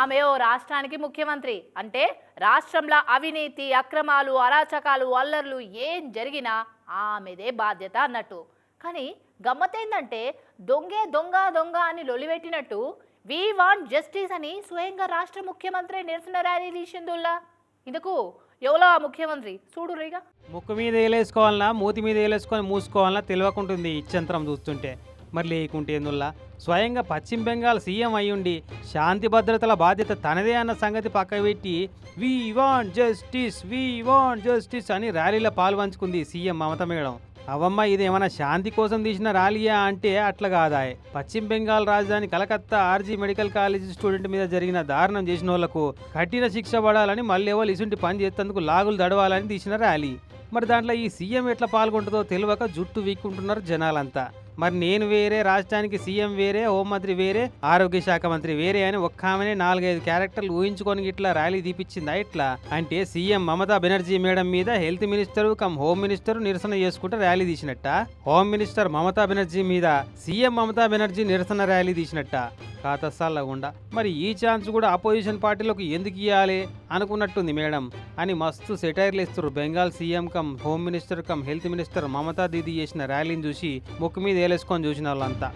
ఆమె ఓ రాష్ట్రానికి ముఖ్యమంత్రి. అంటే రాష్ట్రంలో అవినీతి అక్రమాలు అరాచకాలు అల్లర్లు ఏం జరిగినా ఆమెదే బాధ్యత అన్నట్టు. కానీ గమ్మతేందంటే దొంగే దొంగ దొంగ అని లొలిపెట్టినట్టు వి వాంట్ జస్టిస్ అని స్వయంగా రాష్ట్ర ముఖ్యమంత్రి నిరసన ర్యాలీ తీసిందుల్లా. ఇందుకు ఎవలో ఆ ముఖ్యమంత్రి? చూడు రీగా ముక్కు మీద వేలేసుకోవాలన్నా మూతి మీద వేలేసుకొని మూసుకోవాలన్నా తెలియకుంటుంది ఇచ్చంతరం చూస్తుంటే. మరి లేకుంటే ఎందుల్లా స్వయంగా పశ్చిమ బెంగాల్ సీఎం అయ్యుండి శాంతి భద్రతల బాధ్యత తనదే అన్న సంగతి పక్కబెట్టి we want justice we want justice అని ర్యాలీలో పాల్పంచుకుంది సీఎం మమత మేడం. అవమ్మ ఇది ఏమైనా శాంతి కోసం తీసిన ర్యాలీయా? అంటే అట్లా కాదాయ్. పశ్చిమ బెంగాల్ రాజధాని Calcutta RG medical college student మీద జరిగిన దారుణం చేసిన వాళ్ళకు కఠిన శిక్ష పడాలని మళ్ళీ ఎవరు ఇసుంటి పని చేసేందుకు లాగులు దడవాలని తీసిన ర్యాలీ. మరి దాంట్లో ఈ సీఎం ఎట్లా పాల్గొంటుందో తెలియక జుట్టు వీక్కుంటున్నారు జనాలంతా. మరి నేను వేరే రాష్ట్రానికి సీఎం వేరే హోంమంత్రి వేరే ఆరోగ్య శాఖ మంత్రి వేరే అని ఒక్క ఆమెనే నాలుగైదు క్యారెక్టర్లు ఊహించుకొని ఇట్లా ర్యాలీ తీపిచ్చిందా ఇట్లా? అంటే సీఎం మమతా బెనర్జీ మేడం మీద health minister cum home minister నిరసన చేసుకుంటే ర్యాలీ తీసినట్ట? హోమ్ మినిస్టర్ మమతా బెనర్జీ మీద సీఎం మమతా బెనర్జీ నిరసన ర్యాలీ తీసినట్ట? కాతస్సాలగుండా మరి ఈ ఛాన్స్ కూడా అపోజిషన్ పార్టీలకు ఎందుకు ఇవ్వాలి అనుకున్నట్టుంది మేడం. అని మస్తు సెటైర్లు ఇస్తారు Bengal CM cum home minister cum health minister Mamata Didi చేసిన ర్యాలీని చూసి ముక్కు మీద వేలేసుకొని చూసిన వాళ్ళంతా.